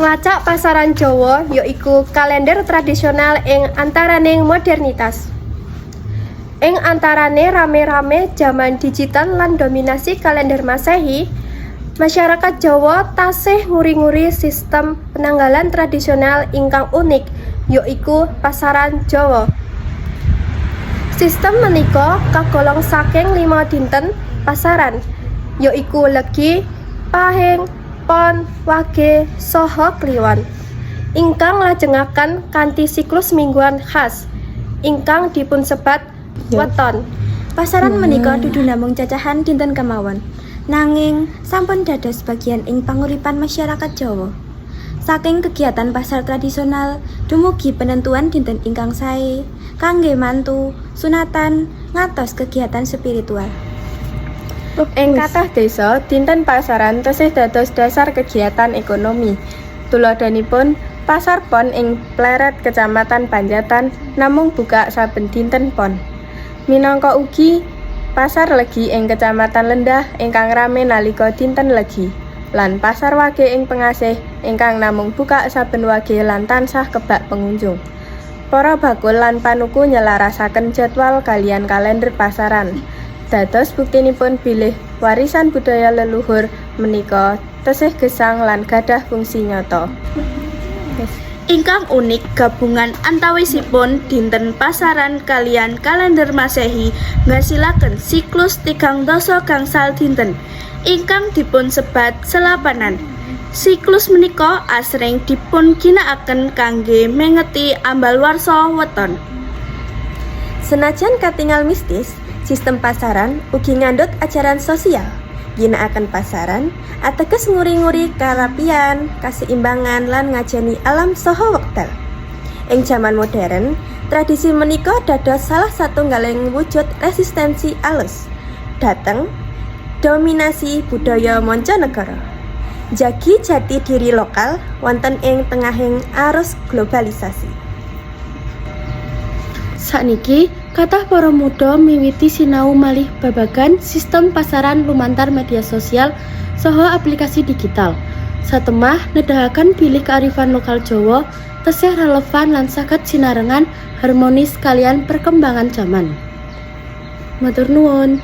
Ngelacak pasaran Jawa yaiku kalender tradisional ing antaraning modernitas. Ing antarane rame-rame zaman digital lan dominasi kalender Masehi, masyarakat Jawa tasih nguri-nguri sistem penanggalan tradisional ingkang unik yaiku pasaran Jawa. Sistem menika kagolong saking lima dinten pasaran yaiku legi, pahing, pon, wage, saha kliwon. Ingkang lajengaken kanthi siklus mingguan khas ingkang dipunsebat weton. Pasaran menika dudu namung cacahan dinten kemawon. Nanging sampun dados bagian ing panguripan masyarakat Jawa. Saking kegiatan pasar tradisional dumugi penentuan dinten ingkang sae kangge mantu, sunatan, ngatos kegiatan spiritual. Ing kathah desa, dinten pasaran tesih dados dasar kegiatan ekonomi. Tuladhanipun Pasar Pon ing Pleret Kecamatan Panjatan namung buka saben dinten pon. Minangka ugi Pasar Legi ing Kecamatan Lendah ingkang rame nalika dinten Legi. Lan Pasar Wage ing Pengasih ingkang namung buka saben wage lan tansah kebak pengunjung. Para bakul lan panuku nyelarasaken jadwal kalian kalender pasaran. Dados buktinipun bilih warisan budaya leluhur menika tesih gesang lan gadah fungsi nyata. Ingkang unik gabungan antawisipun dinten pasaran kalian kalender Masehi ngasilaken siklus tigang dasa gangsal dinten ingkang dipun sebat selapanan. Siklus menika asring dipun ginakaken kangge mengeti ambal warsa weton. Senajan katingal mistis, sistem pasaran ugi ngandut ajaran sosial. Ginakaken pasaran ateges nguri-nguri karapian, kaseimbangan lan ngajeni alam saha wekdal. Ing jaman modern, tradisi menika dados salah satunggaling wujud resistensi alus dateng dominasi budaya mancanegara. Jagi jati diri lokal wonten ing tengahing arus globalisasi. Sakniki kathah para muda miwiti sinau malih babagan sistem pasaran lumantar media sosial saha aplikasi digital. Satemah nedahaken bilih kearifan lokal Jawa tesih relevan lan saged sinarengan harmonis kalian perkembangan zaman. Matur nuwun.